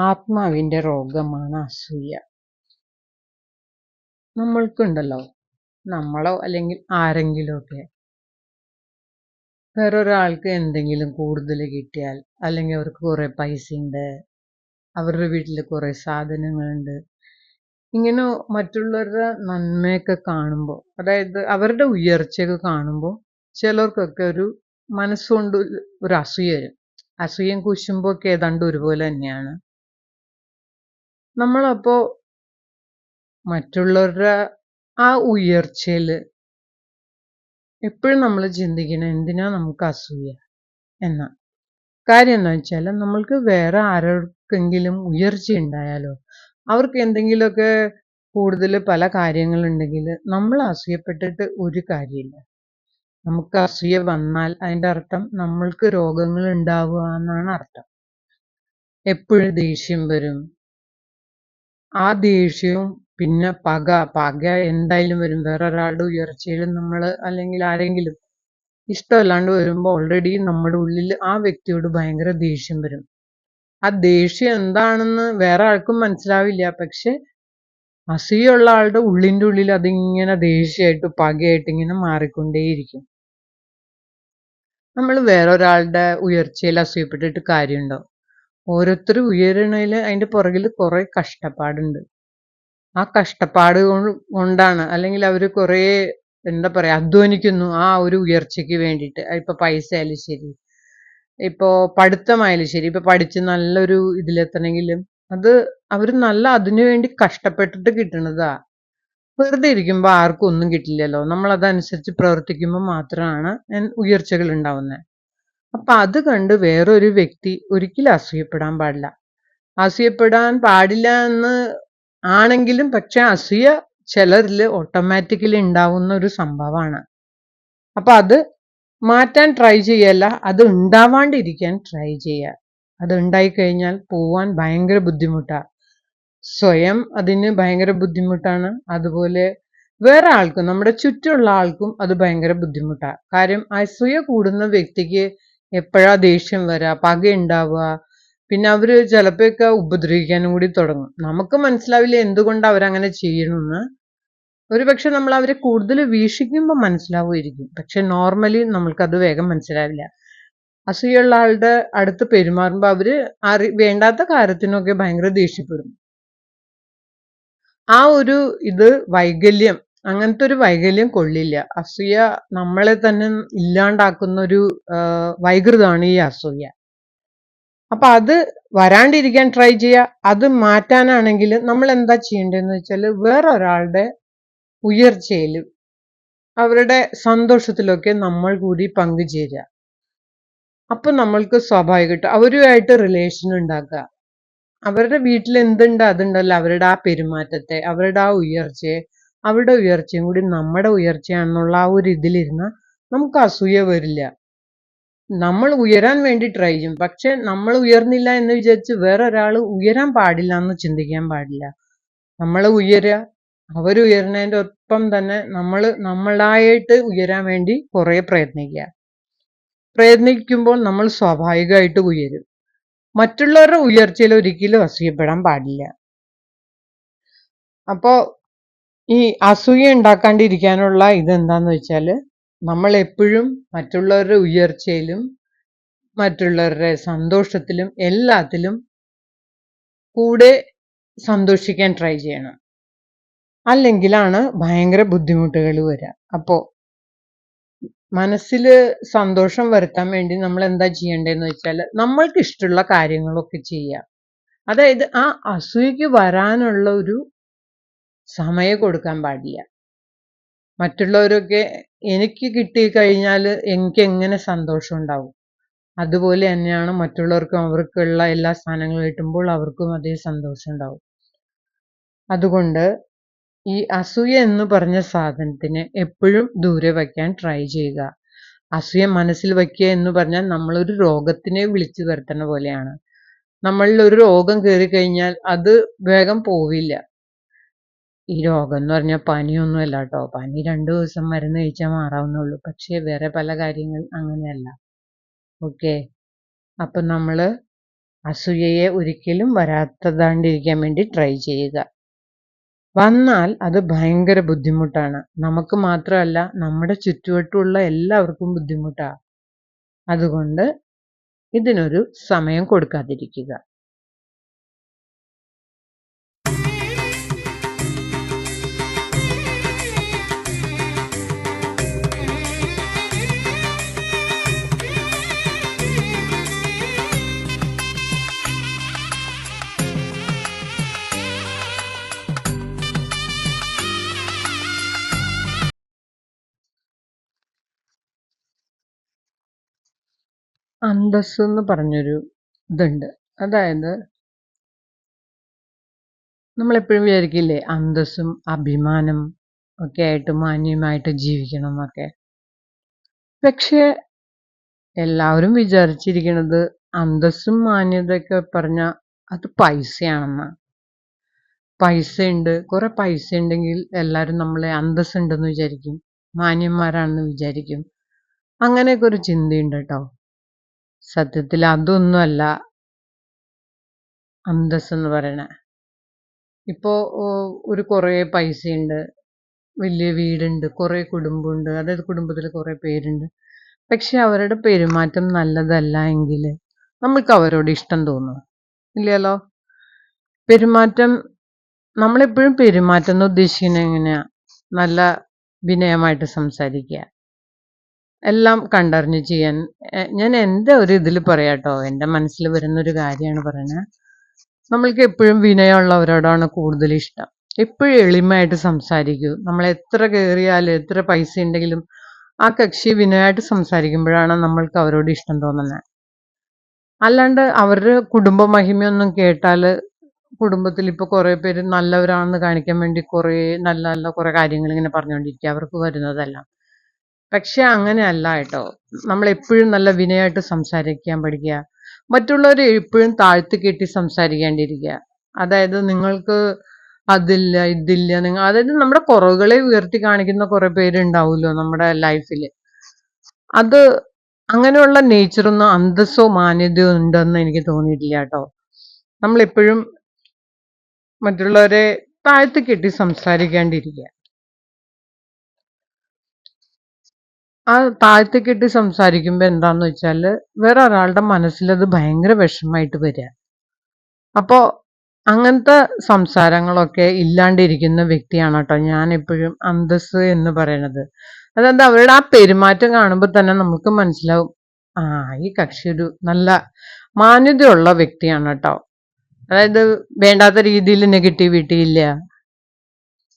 ആത്മാവിന്റെ രോഗമാണ് അസൂയ. നമ്മൾക്കുണ്ടല്ലോ നമ്മളോ അല്ലെങ്കിൽ ആരെങ്കിലുമൊക്കെ. വേറൊരാൾക്ക് എന്തെങ്കിലും കൂടുതൽ കിട്ടിയാൽ അല്ലെങ്കിൽ അവർക്ക് കുറേ ഉണ്ട് അവരുടെ വീട്ടിൽ കുറേ സാധനങ്ങളുണ്ട് ഇങ്ങനെ മറ്റുള്ളവരുടെ നന്മയൊക്കെ കാണുമ്പോൾ അതായത് അവരുടെ ഉയർച്ചയൊക്കെ കാണുമ്പോൾ ചിലർക്കൊക്കെ ഒരു മനസ്സുകൊണ്ട് ഒരു അസൂയ വരും. അസൂയയും കുശുമ്പും ഒക്കെ ഏതാണ്ട് ഒരുപോലെ തന്നെയാണ്. നമ്മളപ്പോ മറ്റുള്ളവരുടെ ആ ഉയർച്ചയിൽ എപ്പോഴും നമ്മൾ ചിന്തിക്കണം എന്തിനാ നമുക്ക് അസൂയ എന്ന? കാര്യം എന്താ വെച്ചാൽ നമ്മൾക്ക് വേറെ ആർക്കെങ്കിലും ഉയർച്ച ഉണ്ടായാലോ അവർക്ക് എന്തെങ്കിലുമൊക്കെ കൂടുതൽ പല കാര്യങ്ങളുണ്ടെങ്കിൽ നമ്മൾ അസൂയപ്പെട്ടിട്ട് ഒരു കാര്യമില്ല. നമുക്ക് അസൂയ വന്നാൽ അതിന്റെ അർത്ഥം നമ്മൾക്ക് രോഗങ്ങൾ ഉണ്ടാവുക എന്നാണ് അർത്ഥം. എപ്പോഴും ദേഷ്യം വരും ആ ദേഷ്യവും പിന്നെ പക പക എന്തായാലും വരും. വേറൊരാളുടെ ഉയർച്ചയിൽ നമ്മൾ അല്ലെങ്കിൽ ആരെങ്കിലും ഇഷ്ടമല്ലാണ്ട് വരുമ്പോൾ ഓൾറെഡി നമ്മുടെ ഉള്ളിൽ ആ വ്യക്തിയോട് ഭയങ്കര ദേഷ്യം വരും. ആ ദേഷ്യം എന്താണെന്ന് വേറെ ആൾക്കും മനസ്സിലാവില്ല. പക്ഷെ അസൂയുള്ള ആളുടെ ഉള്ളിന്റെ ഉള്ളിൽ അതിങ്ങനെ ദേഷ്യമായിട്ട് പകയായിട്ട് ഇങ്ങനെ മാറിക്കൊണ്ടേയിരിക്കും. നമ്മൾ വേറൊരാളുടെ ഉയർച്ചയിൽ അസൂയപ്പെട്ടിട്ട് കാര്യമുണ്ടോ? ഓരോരുത്തർ ഉയരണതിൽ അതിന്റെ പുറകിൽ കുറേ കഷ്ടപ്പാടുണ്ട്. ആ കഷ്ടപ്പാട് കൊണ്ടാണ് അല്ലെങ്കിൽ അവർ കുറേ എന്താ പറയുക അധ്വാനിക്കുന്നു ആ ഒരു ഉയർച്ചയ്ക്ക് വേണ്ടിയിട്ട്. ഇപ്പോൾ പൈസ ആയാലും ശരി. ഇപ്പോൾ പഠിത്തമായാലും ശരി. ഇപ്പോൾ പഠിച്ച് നല്ലൊരു ഇതിലെത്തണമെങ്കിലും അത് അവർ നല്ല അതിനു വേണ്ടി കഷ്ടപ്പെട്ടിട്ട് കിട്ടണതാ. വെറുതെ ഇരിക്കുമ്പോൾ ആർക്കും ഒന്നും കിട്ടില്ലല്ലോ. നമ്മൾ അതനുസരിച്ച് പ്രവർത്തിക്കുമ്പോൾ മാത്രമാണ് ഉയർച്ചകൾ ഉണ്ടാവുന്നത് അപ്പൊ അത് കണ്ട് വേറൊരു വ്യക്തി ഒരിക്കലും അസൂയപ്പെടാൻ പാടില്ല. അസൂയപ്പെടാൻ പാടില്ല എന്ന് ആണെങ്കിലും പക്ഷെ അസൂയ ചിലരിൽ ഓട്ടോമാറ്റിക്കലി ഉണ്ടാവുന്ന ഒരു സംഭവമാണ്. അപ്പൊ അത് മാറ്റാൻ ട്രൈ ചെയ്യല്ല അത് ഉണ്ടാവാണ്ടിരിക്കാൻ ട്രൈ ചെയ്യുക. അത് ഉണ്ടായിക്കഴിഞ്ഞാൽ പോവാൻ ഭയങ്കര ബുദ്ധിമുട്ടാണ് സ്വയം അതിന് ഭയങ്കര ബുദ്ധിമുട്ടാണ്. അതുപോലെ വേറെ ആൾക്കും നമ്മുടെ ചുറ്റുമുള്ള ആൾക്കും അത് ഭയങ്കര ബുദ്ധിമുട്ടാണ് കാര്യം അസൂയ കൂടുന്ന വ്യക്തിക്ക് എപ്പോഴാ ദേഷ്യം വരാ പക ഉണ്ടാവുക പിന്നെ അവർ ചിലപ്പോഴൊക്കെ ഉപദ്രവിക്കാനും കൂടി തുടങ്ങും. നമുക്ക് മനസ്സിലാവില്ല എന്തുകൊണ്ട് അവരങ്ങനെ ചെയ്യണമെന്ന് ഒരു പക്ഷെ നമ്മൾ അവരെ കൂടുതൽ വീക്ഷിക്കുമ്പോൾ മനസ്സിലാവുമായിരിക്കും. പക്ഷെ നോർമലി നമ്മൾക്കത് വേഗം മനസ്സിലാവില്ല. അസൂയുള്ള ആളുടെ അടുത്ത് പെരുമാറുമ്പോൾ അവർ അറി വേണ്ടാത്ത കാര്യത്തിനൊക്കെ ഭയങ്കര ദേഷ്യപ്പെടും. ആ ഒരു ഇത് വൈകല്യം അങ്ങനത്തെ ഒരു വൈകല്യം കൊള്ളില്ല. അസൂയ നമ്മളെ തന്നെ ഇല്ലാണ്ടാക്കുന്ന ഒരു വൈകൃതമാണ് ഈ അസൂയ. അപ്പൊ അത് വരാണ്ടിരിക്കാൻ ട്രൈ ചെയ്യുക അത് മാറ്റാനാണെങ്കിൽ നമ്മൾ എന്താ ചെയ്യേണ്ടതെന്ന് വെച്ചാൽ വേറൊരാളുടെ ഉയർച്ചയിൽ അവരുടെ സന്തോഷത്തിലൊക്കെ നമ്മൾ കൂടി പങ്കുചേരുക. അപ്പൊ നമ്മൾക്ക് സ്വാഭാവികമായിട്ട് അവരുമായിട്ട് റിലേഷൻ ഉണ്ടാക്കുക. അവരുടെ വീട്ടിൽ എന്തുണ്ട് അതുണ്ടല്ലോ അവരുടെ ആ പെരുമാറ്റത്തെ അവരുടെ ആ ഉയർച്ചയെ അവരുടെ ഉയർച്ചയും കൂടി നമ്മുടെ ഉയർച്ചയാണെന്നുള്ള ആ ഒരു ഇതിലിരുന്ന നമുക്ക് അസൂയ വരില്ല. നമ്മൾ ഉയരാൻ വേണ്ടി ട്രൈ ചെയ്യും. പക്ഷെ നമ്മൾ ഉയർന്നില്ല എന്ന് വിചാരിച്ച് വേറെ ഒരാൾ ഉയരാൻ പാടില്ല എന്ന് ചിന്തിക്കാൻ പാടില്ല. നമ്മൾ ഉയരുക അവരുയരുന്നതിന്റെ ഒപ്പം തന്നെ നമ്മൾ നമ്മളായിട്ട് ഉയരാൻ വേണ്ടി കുറേ പ്രയത്നിക്കുക. പ്രയത്നിക്കുമ്പോൾ നമ്മൾ സ്വാഭാവികമായിട്ട് ഉയരും. മറ്റുള്ളവരുടെ ഉയർച്ചയിൽ ഒരിക്കലും അസൂയപ്പെടാൻ പാടില്ല. അപ്പോ ഈ അസൂയ ഉണ്ടാക്കാണ്ടിരിക്കാനുള്ള ഇതെന്താന്ന് വെച്ചാൽ നമ്മൾ എപ്പോഴും മറ്റുള്ളവരുടെ ഉയർച്ചയിലും മറ്റുള്ളവരുടെ സന്തോഷത്തിലും എല്ലാത്തിലും കൂടെ സന്തോഷിക്കാൻ ട്രൈ ചെയ്യണം. അല്ലെങ്കിലാണ് ഭയങ്കര ബുദ്ധിമുട്ടുകൾ വരിക അപ്പോൾ മനസ്സിൽ സന്തോഷം വരുത്താൻ വേണ്ടി നമ്മൾ എന്താ ചെയ്യേണ്ടതെന്ന് വെച്ചാൽ നമ്മൾക്ക് ഇഷ്ടമുള്ള കാര്യങ്ങളൊക്കെ ചെയ്യുക അതായത് ആ അസൂയക്ക് വരാനുള്ള ഒരു സമയം കൊടുക്കാൻ പാടില്ല. മറ്റുള്ളവരൊക്കെ എനിക്ക് കിട്ടി കഴിഞ്ഞാൽ എനിക്ക് എങ്ങനെ സന്തോഷം ഉണ്ടാവും? അതുപോലെ തന്നെയാണ് മറ്റുള്ളവർക്കും അവർക്കുള്ള എല്ലാ സാധനങ്ങളും കിട്ടുമ്പോൾ അവർക്കും അതേ സന്തോഷം ഉണ്ടാവും. അതുകൊണ്ട് ഈ അസൂയ എന്ന് പറഞ്ഞ സാധനത്തിന് എപ്പോഴും ദൂരെ വയ്ക്കാൻ ട്രൈ ചെയ്യുക. അസൂയ മനസ്സിൽ വയ്ക്കുക എന്ന് പറഞ്ഞാൽ നമ്മളൊരു രോഗത്തിനെ വിളിച്ചു വരുത്തുന്ന പോലെയാണ്. നമ്മളിൽ ഒരു രോഗം കയറി കഴിഞ്ഞാൽ അത് വേഗം പോവില്ല. ഈ രോഗം എന്ന് പറഞ്ഞാൽ പനിയൊന്നും അല്ല കേട്ടോ പനി രണ്ടു ദിവസം മരുന്ന് കഴിച്ചാൽ മാറാവുന്നുള്ളൂ പക്ഷേ വേറെ പല കാര്യങ്ങൾ അങ്ങനെയല്ല. ഓക്കെ? അപ്പം നമ്മൾ അസൂയയെ ഒരിക്കലും വരാത്തതാണ്ടിരിക്കാൻ വേണ്ടി ട്രൈ ചെയ്യുക. വന്നാൽ അത് ഭയങ്കര ബുദ്ധിമുട്ടാണ്. നമുക്ക് മാത്രമല്ല നമ്മുടെ ചുറ്റുവട്ടമുള്ള എല്ലാവർക്കും ബുദ്ധിമുട്ടാണ് അതുകൊണ്ട് ഇതിനൊരു സമയം കൊടുക്കാതിരിക്കുക. അന്തസ് എന്ന് പറഞ്ഞൊരു ഇതുണ്ട്. അതായത് നമ്മളെപ്പോഴും വിചാരിക്കില്ലേ അന്തസ്സും അഭിമാനം ഒക്കെ ആയിട്ട് മാന്യമായിട്ട് ജീവിക്കണം എന്നൊക്കെ. പക്ഷേ എല്ലാവരും വിചാരിച്ചിരിക്കുന്നത് അന്തസ്സും മാന്യതയൊക്കെ പറഞ്ഞ അത് പൈസയാണെന്നാണ് പൈസ ഉണ്ട് കുറെ പൈസ ഉണ്ടെങ്കിൽ എല്ലാവരും നമ്മളെ അന്തസ്സുണ്ടെന്ന് വിചാരിക്കും മാന്യന്മാരാണെന്ന് വിചാരിക്കും. അങ്ങനെയൊക്കെ ഒരു ചിന്തയുണ്ട് കേട്ടോ. സത്യത്തിൽ അതൊന്നുമല്ല അന്തസ് എന്ന് പറയണ. ഇപ്പോ ഒരു കുറേ പൈസയുണ്ട് വലിയ വീടുണ്ട് കുറേ കുടുംബമുണ്ട് അതായത് കുടുംബത്തിൽ കുറേ പേരുണ്ട്. പക്ഷെ അവരുടെ പെരുമാറ്റം നല്ലതല്ല എങ്കിൽ നമ്മൾക്ക് അവരോട് ഇഷ്ടം തോന്നും. ഇല്ലല്ലോ? പെരുമാറ്റം നമ്മളെപ്പോഴും പെരുമാറ്റം എന്ന് ഉദ്ദേശിക്കുന്നത് എങ്ങനെയാ? നല്ല വിനയമായിട്ട് സംസാരിക്കുക. എല്ലാം കണ്ടറിഞ്ഞ് ചെയ്യാൻ. ഞാൻ എന്റെ ഒരു ഇതിൽ പറയാട്ടോ എന്റെ മനസ്സിൽ വരുന്നൊരു കാര്യമാണ് പറയുന്നത് നമ്മൾക്ക് എപ്പോഴും വിനയമുള്ളവരോടാണ് കൂടുതൽ ഇഷ്ടം. എപ്പോഴും എളിമയായിട്ട് സംസാരിക്കൂ. നമ്മൾ എത്ര കയറിയാലും എത്ര പൈസ ഉണ്ടെങ്കിലും ആ കക്ഷി വിനയമായിട്ട് സംസാരിക്കുമ്പോഴാണ് നമ്മൾക്ക് അവരോട് ഇഷ്ടം തോന്നുന്നത്. അല്ലാണ്ട് അവരുടെ കുടുംബ മഹിമയൊന്നും കേട്ടാൽ കുടുംബത്തിൽ ഇപ്പോൾ കുറേ പേര് നല്ലവരാണെന്ന് കാണിക്കാൻ വേണ്ടി കുറേ നല്ല നല്ല കുറേ കാര്യങ്ങൾ ഇങ്ങനെ പറഞ്ഞുകൊണ്ടിരിക്കുക. അവർക്ക് വരുന്നതെല്ലാം. പക്ഷെ അങ്ങനെ അല്ല കേട്ടോ. നമ്മൾ എപ്പോഴും നല്ല വിനയമായിട്ട് സംസാരിക്കാൻ പഠിക്കുക. മറ്റുള്ളവരെ എപ്പോഴും താഴ്ത്തി കെട്ടി സംസാരിക്കാണ്ടിരിക്കുക അതായത് നിങ്ങൾക്ക് അതില്ല ഇതില്ല നിങ്ങൾ അതായത് നമ്മുടെ കുറവുകളെ ഉയർത്തി കാണിക്കുന്ന കുറെ പേരുണ്ടാവുമല്ലോ നമ്മുടെ ലൈഫിൽ അത് അങ്ങനെയുള്ള നേച്ചറൊന്നും അന്തസ്സോ മാന്യതയോ ഉണ്ടെന്ന് എനിക്ക് തോന്നിയിട്ടില്ല കേട്ടോ. നമ്മളെപ്പോഴും മറ്റുള്ളവരെ താഴ്ത്തി കെട്ടി സംസാരിക്കാണ്ടിരിക്കുക ആ താഴ്ത്തിക്കെട്ടി സംസാരിക്കുമ്പോൾ എന്താന്ന് വെച്ചാൽ വേറെ ഒരാളുടെ മനസ്സിലത് ഭയങ്കര വിഷമമായിട്ട് വരിക അപ്പോൾ അങ്ങനത്തെ സംസാരങ്ങളൊക്കെ ഇല്ലാണ്ടിരിക്കുന്ന വ്യക്തിയാണ് കേട്ടോ ഞാൻ എപ്പോഴും അന്തസ് എന്ന് പറയണത്. അതായത് അവരുടെ ആ പെരുമാറ്റം കാണുമ്പോൾ തന്നെ നമുക്ക് മനസ്സിലാവും ആ ഈ കക്ഷി ഒരു നല്ല മാന്യതയുള്ള വ്യക്തിയാണ് കേട്ടോ. അതായത് വേണ്ടാത്ത രീതിയിൽ നെഗറ്റിവിറ്റി ഇല്ല.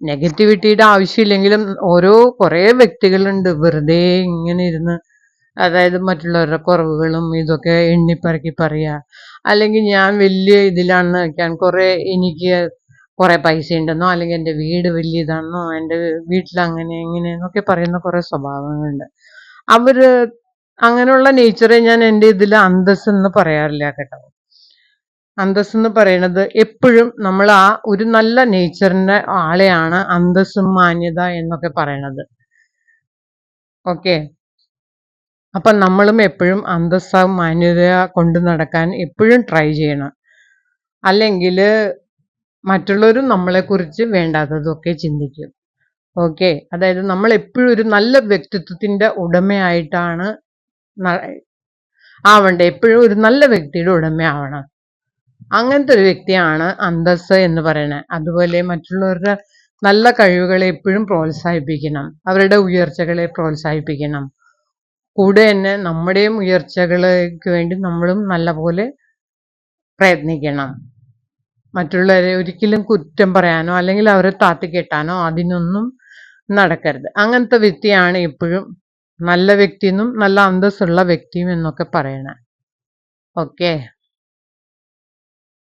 നെഗറ്റിവിറ്റിയുടെ ആവശ്യമില്ലെങ്കിലും ഓരോ കുറേ വ്യക്തികളുണ്ട്. വെറുതെ ഇങ്ങനെ ഇരുന്ന് അതായത് മറ്റുള്ളവരുടെ കുറവുകളും ഇതൊക്കെ എണ്ണിപ്പറക്കി പറയുക. അല്ലെങ്കിൽ ഞാൻ വലിയ ഇതിലാണെന്ന് വയ്ക്കാൻ കുറേ എനിക്ക് കുറേ പൈസ ഉണ്ടെന്നോ അല്ലെങ്കിൽ എന്റെ വീട് വലിയ ഇതാണെന്നോ എന്റെ വീട്ടിൽ അങ്ങനെ എങ്ങനെയെന്നൊക്കെ പറയുന്ന കുറേ സ്വഭാവങ്ങളുണ്ട്. അവർ അങ്ങനെയുള്ള നേച്ചറെ ഞാൻ എന്റെ ഇതിൽ അന്തസ് എന്ന് പറയാറില്ല കേട്ടോ. അന്തസ് എന്ന് പറയുന്നത് എപ്പോഴും നമ്മൾ ആ ഒരു നല്ല നേച്ചറിന്റെ ആളെയാണ് അന്തസ്സും മാന്യത എന്നൊക്കെ പറയണത്. ഓക്കെ അപ്പൊ നമ്മളും എപ്പോഴും അന്തസ്സ മാന്യത കൊണ്ട് നടക്കാൻ എപ്പോഴും ട്രൈ ചെയ്യണം. അല്ലെങ്കിൽ മറ്റുള്ളവരും നമ്മളെക്കുറിച്ച് വേണ്ടാത്തതൊക്കെ ചിന്തിക്കും. ഓക്കെ അതായത് നമ്മൾ എപ്പോഴും ഒരു നല്ല വ്യക്തിത്വത്തിന്റെ ഉടമയായിട്ടാണ് ആവണ്ടേ? എപ്പോഴും ഒരു നല്ല വ്യക്തിയുടെ ഉടമയാവണം. അങ്ങനത്തെ ഒരു വ്യക്തിയാണ് അന്തസ് എന്ന് പറയുന്നത്. അതുപോലെ മറ്റുള്ളവരുടെ നല്ല കഴിവുകളെ എപ്പോഴും പ്രോത്സാഹിപ്പിക്കണം. അവരുടെ ഉയർച്ചകളെ പ്രോത്സാഹിപ്പിക്കണം. കൂടെ തന്നെ നമ്മുടെയും ഉയർച്ചകൾക്ക് വേണ്ടി നമ്മളും നല്ലപോലെ പ്രയത്നിക്കണം. മറ്റുള്ളവരെ ഒരിക്കലും കുറ്റം പറയാനോ അല്ലെങ്കിൽ അവരെ താത്തിക്കെട്ടാനോ അതിനൊന്നും നടക്കരുത്. അങ്ങനത്തെ വ്യക്തിയാണ് എപ്പോഴും നല്ല വ്യക്തിയെന്നും നല്ല അന്തസ്സുള്ള വ്യക്തിയും എന്നൊക്കെ പറയണേ. ഓക്കെ.